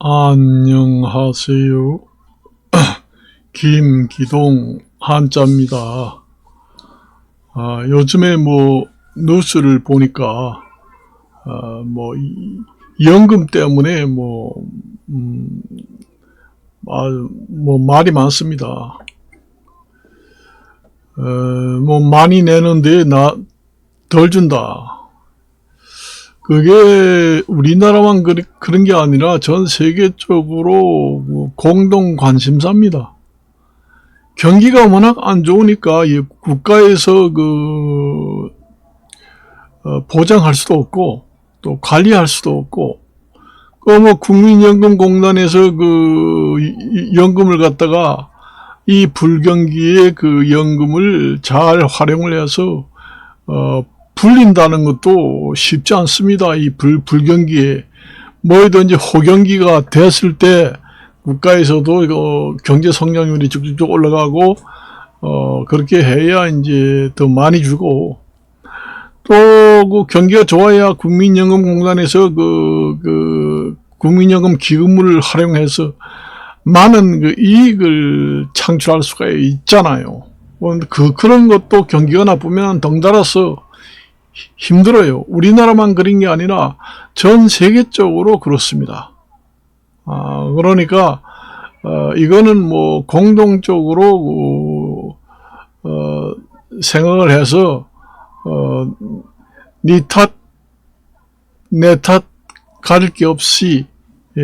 안녕하세요. 김기동 한자입니다. 아, 요즘에 뭐 뉴스를 보니까 아, 뭐 이- 연금 때문에 뭐, 음, 아, 뭐 말이 많습니다. 어, 뭐 많이 내는데 나 덜 준다. 그게 우리나라만 그, 그런 게 아니라 전 세계적으로 뭐 공동 관심사입니다. 경기가 워낙 안 좋으니까 이 국가에서 그 어, 보장할 수도 없고 또 관리할 수도 없고 그뭐 국민연금공단에서 그 연금을 갖다가 이 불경기에 그 연금을 잘 활용을 해서 어 불린다는 것도 쉽지 않습니다. 이 불, 불경기에. 뭐든지 호경기가 됐을 때 국가에서도 이거 경제 성장률이 쭉쭉쭉 올라가고, 어, 그렇게 해야 이제 더 많이 주고, 또 그 경기가 좋아야 국민연금공단에서 그, 그, 국민연금 기금을 활용해서 많은 그 이익을 창출할 수가 있잖아요. 뭐 그, 그런 것도 경기가 나쁘면 덩달아서 힘들어요. 우리나라만 그런 게 아니라 전 세계적으로 그렇습니다. 아, 그러니까, 어, 이거는 뭐 공동적으로, 어, 어, 생각을 해서, 어, 니 탓, 내 탓, 가릴 게 없이, 에,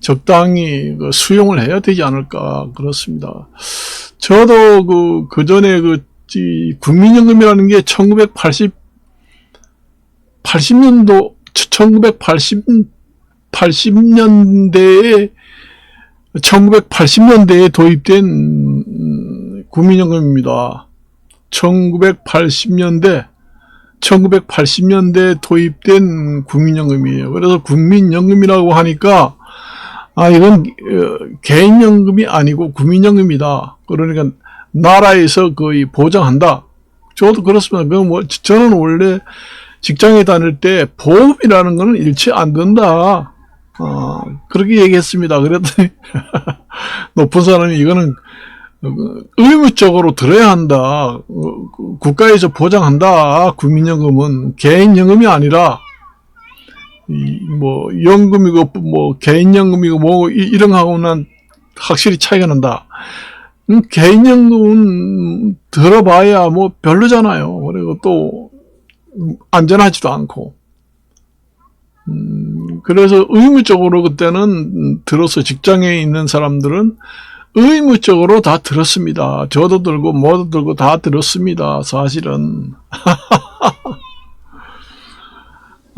적당히 그 수용을 해야 되지 않을까, 그렇습니다. 저도 그, 그 전에 그, 이 국민연금이라는 게 1980, 80년도, 1980, 80년대에, 1980년대에 도입된 음, 국민연금입니다. 1980년대, 1980년대 도입된 국민연금이에요. 그래서 국민연금이라고 하니까, 아, 이건, 어, 개인연금이 아니고 국민연금이다. 그러니까, 나라에서 거의 보장한다. 저도 그렇습니다. 그 뭐, 저는 원래 직장에 다닐 때 보험이라는 거는 일치 안 된다. 어, 그렇게 얘기했습니다. 그랬더니, 높은 사람이 이거는 어, 의무적으로 들어야 한다. 어, 국가에서 보장한다. 국민연금은 개인연금이 아니라, 이, 뭐, 연금이고, 뭐, 개인연금이고, 뭐, 이- 이런 거하고는 확실히 차이가 난다. 음, 개인연금은 들어봐야 뭐 별로잖아요. 그리고 또 음, 안전하지도 않고. 음, 그래서 의무적으로 그때는 음, 들어서 직장에 있는 사람들은 의무적으로 다 들었습니다. 저도 들고 뭐도 들고 다 들었습니다. 사실은.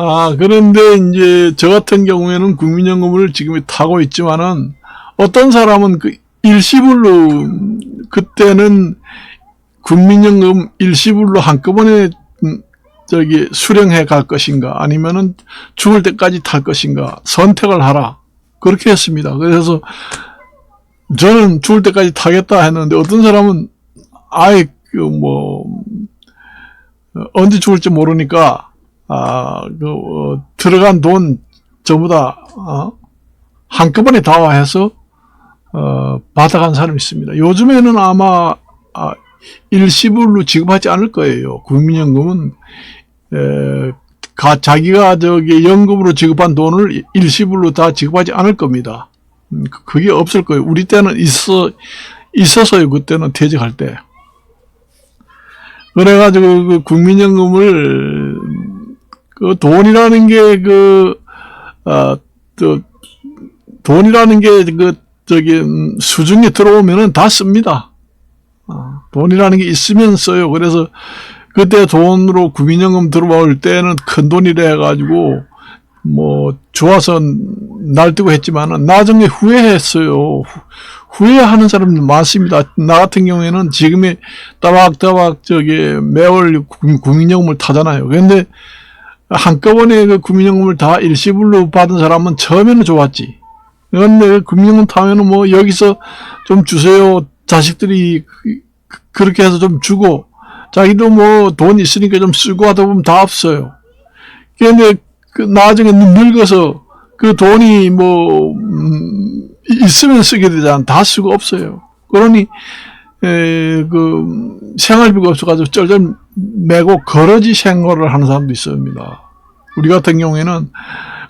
아, 그런데 이제 저 같은 경우에는 국민연금을 지금 타고 있지만은 어떤 사람은 그 일시불로 그때는 국민연금 일시불로 한꺼번에 음, 저기 수령해 갈 것인가 아니면은 죽을 때까지 탈 것인가 선택을 하라 그렇게 했습니다. 그래서 저는 죽을 때까지 타겠다 했는데 어떤 사람은 아예 그 뭐 언제 죽을지 모르니까 아그 어, 들어간 돈 전부 다 어, 한꺼번에 다 해서 어, 받아간 사람이 있습니다. 요즘에는 아마 아, 일시불로 지급하지 않을 거예요. 국민연금은 에, 가, 자기가 저기 연금으로 지급한 돈을 일시불로 다 지급하지 않을 겁니다. 음, 그- 그게 없을 거예요. 우리 때는 있어 있어서요. 그때는 퇴직할 때. 그래가지고 그 국민연금을 그 돈이라는 게그 아, 또 돈이라는 게그 저기 음, 수중에 들어오면은 다 씁니다. 어, 돈이라는 게 있으면 써요. 그래서 그때 돈으로 국민연금 들어올 때는 큰 돈이라 해가지고 뭐 좋아서 날뛰고 했지만은 나중에 후회했어요. 후- 후회하는 사람들 많습니다. 나 같은 경우에는 지금에 따박따박 저기 매월 국- 국민연금을 타잖아요. 근데 한꺼번에 그 국민연금을 다 일시불로 받은 사람은 처음에는 좋았지. 그런데 금융은 타면은 뭐 여기서 좀 주세요. 자식들이 그- 그- 그렇게 해서 좀 주고 자기도 뭐 돈 있으니까 좀 쓰고 하다 보면 다 없어요. 그런데 그 나중에 늙어서 그 돈이 뭐 음, 있으면 쓰게 되잖아. 다 쓰고 없어요. 그러니 에, 그 생활비가 없어가지고 쩔쩔 매고 거러지 생활을 하는 사람도 있습니다. 우리 같은 경우에는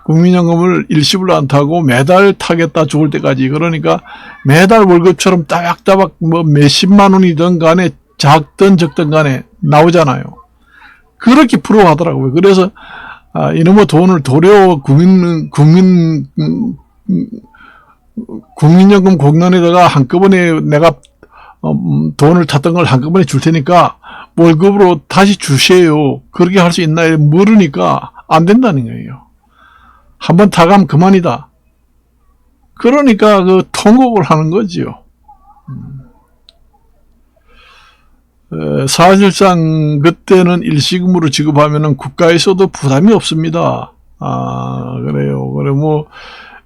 국민연금을 일시불로 안 타고 매달 타겠다 죽을 때까지 그러니까 매달 월급처럼 따박따박 뭐 몇십만 원이든 간에 작든 적든 간에 나오잖아요. 그렇게 부러워하더라고요. 그래서 아, 이놈의 돈을 도려 국민 국민 국민연금 공단에다가 한꺼번에 내가 어, 음, 돈을 탔던 걸 한꺼번에 줄 테니까 월급으로 다시 주세요. 그렇게 할 수 있나요? 물으니까 안 된다는 거예요. 한번 타가면 그만이다. 그러니까 그 통곡을 하는 거지요. 에, 사실상 그때는 일시금으로 지급하면은 국가에서도 부담이 없습니다. 아 그래요. 그래 뭐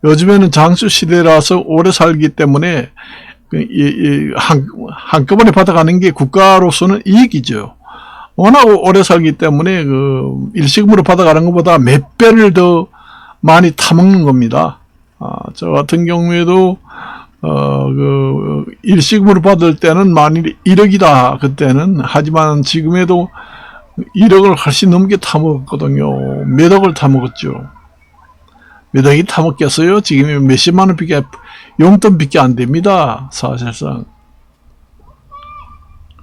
요즘에는 장수 시대라서 오래 살기 때문에 그, 한, 한꺼번에 받아가는 게 국가로서는 이익이죠. 워낙 오래 살기 때문에 그 일시금으로 받아가는 것보다 몇 배를 더 많이 타먹는 겁니다. 아, 저 같은 경우에도 어, 그, 일시금으로 받을 때는 만일 1억이다, 그때는. 하지만 지금에도 1억을 훨씬 넘게 타먹었거든요. 몇 억을 타먹었죠. 몇 억이 타먹겠어요? 지금 몇십만 원밖에, 용돈밖에 안 됩니다. 사실상.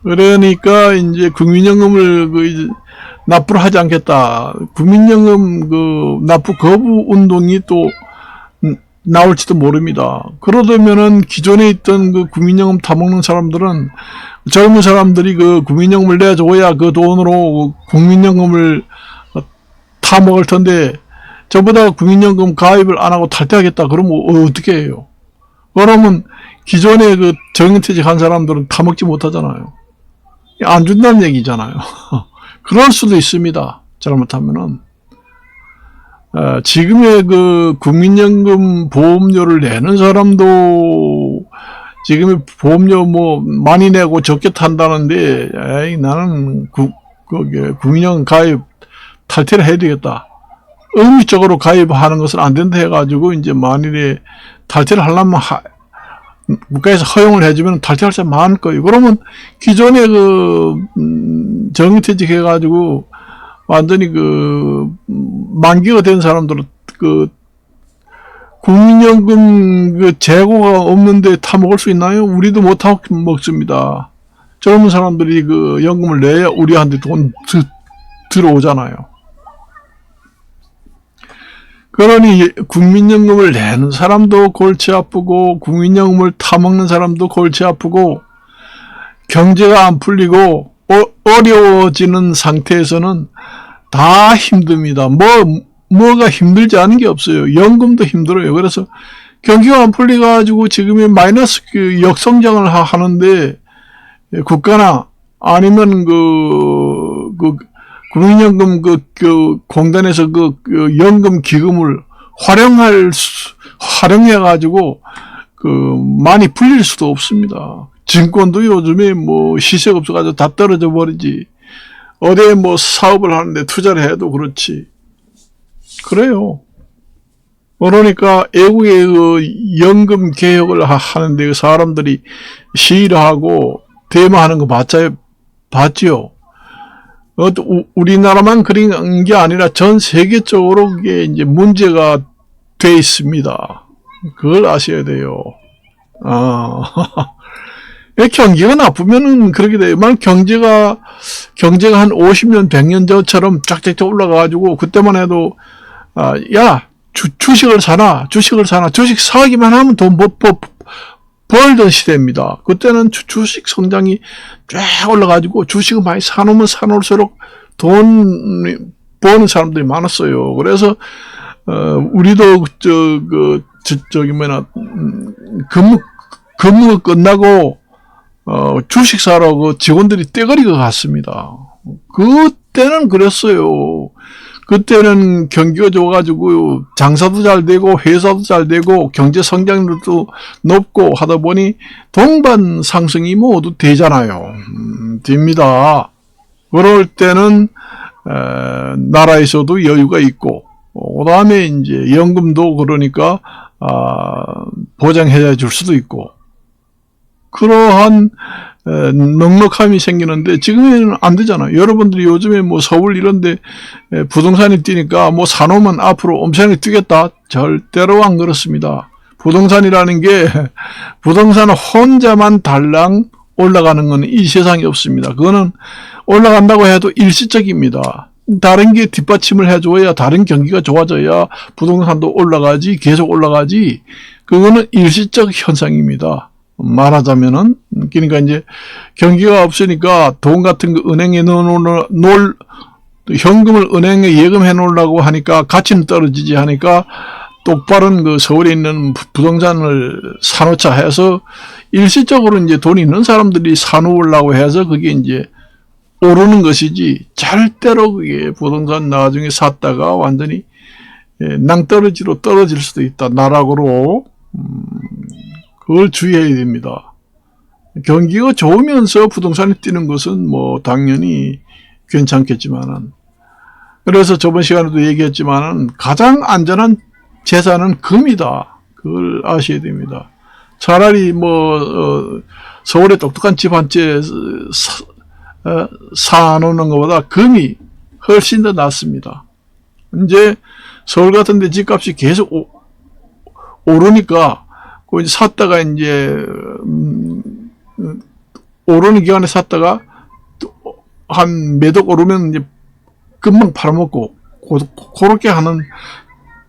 그러니까, 이제, 국민연금을, 그, 납부를 하지 않겠다. 국민연금, 그, 납부 거부 운동이 또, 음, 나올지도 모릅니다. 그러려면은 기존에 있던 그 국민연금 타먹는 사람들은 젊은 사람들이 그 국민연금을 내줘야 그 돈으로 국민연금을 타먹을 텐데 전부 다 국민연금 가입을 안 하고 탈퇴하겠다 그러면 어, 어떻게 해요? 그러면 기존에 그 정년퇴직한 사람들은 타먹지 못하잖아요. 안 준다는 얘기잖아요. 그럴 수도 있습니다. 잘못하면은. 어, 지금의 그 국민연금 보험료를 내는 사람도 지금의 보험료 뭐 많이 내고 적게 탄다는데 에이, 나는 국민연금 가입 탈퇴를 해야 되겠다. 의무적으로 가입하는 것은 안 된다 해가지고 이제 만일에 탈퇴를 하려면 하, 국가에서 허용을 해주면 탈퇴할 사람 많을 거예요. 그러면 기존에 그 음, 정규퇴직 해가지고 완전히 그 만기가 된 사람들은 그 국민연금 그 재고가 없는데 타 먹을 수 있나요? 우리도 못 타 먹습니다. 젊은 사람들이 그 연금을 내야 우리한테 돈 드, 들어오잖아요. 그러니 국민연금을 내는 사람도 골치 아프고 국민연금을 타먹는 사람도 골치 아프고 경제가 안 풀리고 어, 어려워지는 상태에서는 다 힘듭니다. 뭐 뭐가 힘들지 않은 게 없어요. 연금도 힘들어요. 그래서 경기가 안 풀려 가지고 지금의 마이너스 그 역성장을 하, 하는데 국가나 아니면 그, 그 국민연금 그, 그 공단에서 그, 그 연금 기금을 활용할 수, 활용해 가지고 그 많이 풀릴 수도 없습니다. 증권도 요즘에 뭐 시세가 없어가지고 다 떨어져 버리지. 어디에 뭐 사업을 하는데 투자를 해도 그렇지. 그래요. 그러니까 애국의 그 연금 개혁을 하는데 그 사람들이 시위를 하고 대마하는 거 봤죠? 봤지요? 우리나라만 그런 게 아니라 전 세계적으로 그게 이제 문제가 돼 있습니다. 그걸 아셔야 돼요. 아. 경기가 나쁘면은 그렇게 돼요. 만 경제가, 경제가 한 50년, 100년 전처럼 쫙쫙쫙 올라가가지고, 그때만 해도, 아, 야, 주, 주식을 사나, 주식을 사나, 주식 사기만 하면 돈 못, 버, 벌던 시대입니다. 그때는 주, 주식 성장이 쫙 올라가지고, 주식을 많이 사놓으면 사놓을수록 돈 버는 사람들이 많았어요. 그래서, 어, 우리도, 저, 그, 저, 저기, 뭐냐, 음, 근무, 근무가 끝나고, 어, 주식 사러 그 직원들이 떼거리가 갔습니다. 그때는 그랬어요. 그때는 경기가 좋아가지고 장사도 잘 되고 회사도 잘 되고 경제 성장률도 높고 하다 보니 동반 상승이 모두 되잖아요. 음, 됩니다. 그럴 때는 에, 나라에서도 여유가 있고 그 다음에 이제 연금도 그러니까, 아, 보장해 줄 수도 있고, 그러한 에, 넉넉함이 생기는데 지금에는 안 되잖아요. 여러분들이 요즘에 뭐 서울 이런데 에, 부동산이 뛰니까 뭐 사놓으면 앞으로 엄청나게 뛰겠다. 절대로 안 그렇습니다. 부동산이라는 게 부동산 혼자만 달랑 올라가는 건 이 세상에 없습니다. 그거는 올라간다고 해도 일시적입니다. 다른 게 뒷받침을 해줘야 다른 경기가 좋아져야 부동산도 올라가지 계속 올라가지 그거는 일시적 현상입니다. 말하자면은 그러니까 이제 경기가 없으니까 돈 같은 거 은행에 넣어놓을 놓을 현금을 은행에 예금해 놓으려고 하니까 가치는 떨어지지 하니까 똑바른 그 서울에 있는 부- 부동산을 사놓자 해서 일시적으로 이제 돈이 있는 사람들이 사놓으려고 해서 그게 이제 오르는 것이지 절대로 그게 부동산 나중에 샀다가 완전히 예, 낭떠러지로 떨어질 수도 있다. 나락으로. 음, 그걸 주의해야 됩니다. 경기가 좋으면서 부동산이 뛰는 것은 뭐 당연히 괜찮겠지만은 그래서 저번 시간에도 얘기했지만은 가장 안전한 재산은 금이다. 그걸 아셔야 됩니다. 차라리 뭐 어, 서울에 똑똑한 집 한 채 사, 어, 사놓는 것보다 금이 훨씬 더 낫습니다. 이제 서울 같은 데 집값이 계속 오, 오르니까 그 이제 샀다가 이제 음, 음, 오르는 기간에 샀다가 한 매덕 오르면 이제 금방 팔아먹고 고, 그렇게 하는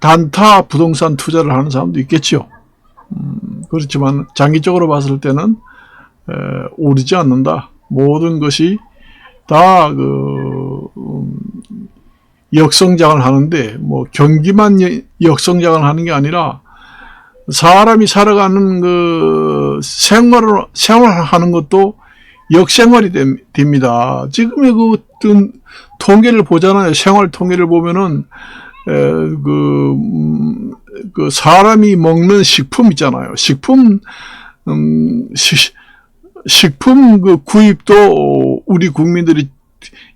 단타 부동산 투자를 하는 사람도 있겠죠. 음, 그렇지만 장기적으로 봤을 때는 에, 오르지 않는다. 모든 것이 다 그 음, 역성장을 하는데 뭐 경기만 여- 역성장을 하는 게 아니라 사람이 살아가는 그 생활을 생활하는 것도 역생활이 됨- 됩니다. 지금의 그 어떤 통계를 보잖아요. 생활 통계를 보면은 에, 그, 음, 그 사람이 먹는 식품 있잖아요. 식품 음, 시- 식품 그 구입도 우리 국민들이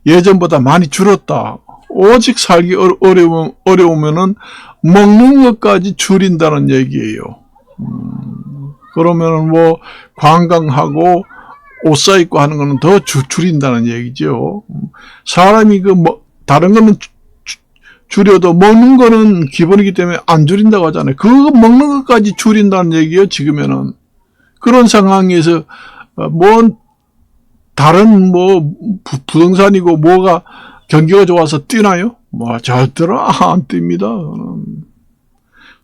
예전보다 많이 줄었다. 오직 살기 어- 어려우면, 어려우면은 먹는 것까지 줄인다는 얘기예요. 음, 그러면은 뭐 관광하고 옷 사입고 하는 거는 더 주, 줄인다는 얘기죠. 음, 사람이 그 뭐, 다른 거는 주- 주- 줄여도 먹는 거는 기본이기 때문에 안 줄인다고 하잖아요. 그거 먹는 것까지 줄인다는 얘기예요, 지금에는. 그런 상황에서, 어, 뭔, 다른 뭐, 부, 부동산이고 뭐가 경기가 좋아서 뛰나요? 뭐, 절대로 안 뜁니다.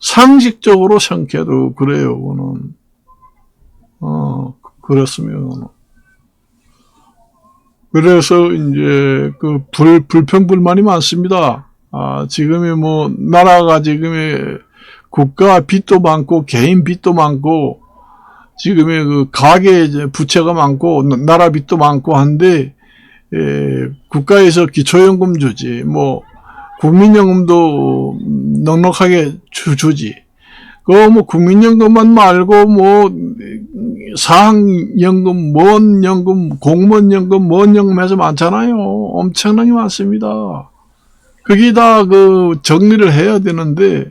상식적으로 생각해도 그래요, 그거는. 어, 그렇습니다. 그래서 이제 그 불, 불평불만이 많습니다. 아, 지금이 뭐, 나라가 지금의 국가 빚도 많고, 개인 빚도 많고, 지금의 그 가계 이제 부채가 많고, 나- 나라 빚도 많고 한데, 에, 국가에서 기초연금 주지, 뭐, 국민연금도 넉넉하게 주, 주지. 그뭐 국민연금만 말고 뭐 사학연금, 뭔 연금, 공무원연금, 뭔 연금 해서 많잖아요. 엄청나게 많습니다. 그게 다 그 정리를 해야 되는데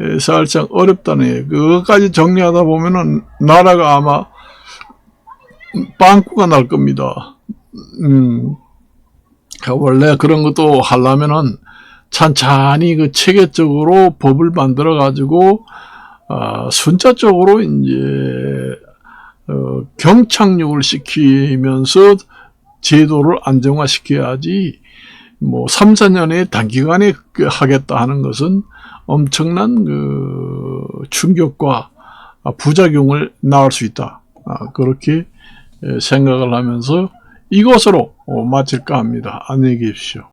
예, 살짝 어렵다네. 그것까지 정리하다 보면은 나라가 아마 빵꾸가 날 겁니다. 음, 원래 그런 것도 하려면은 찬찬히 그 체계적으로 법을 만들어 가지고 아, 순차적으로 이제 어, 경착륙을 시키면서 제도를 안정화시켜야지 뭐 3, 4년에 단기간에 그 하겠다 하는 것은 엄청난 그 충격과 부작용을 낳을 수 있다. 아, 그렇게 에, 생각을 하면서 이것으로 어, 마칠까 합니다. 안녕히 계십시오.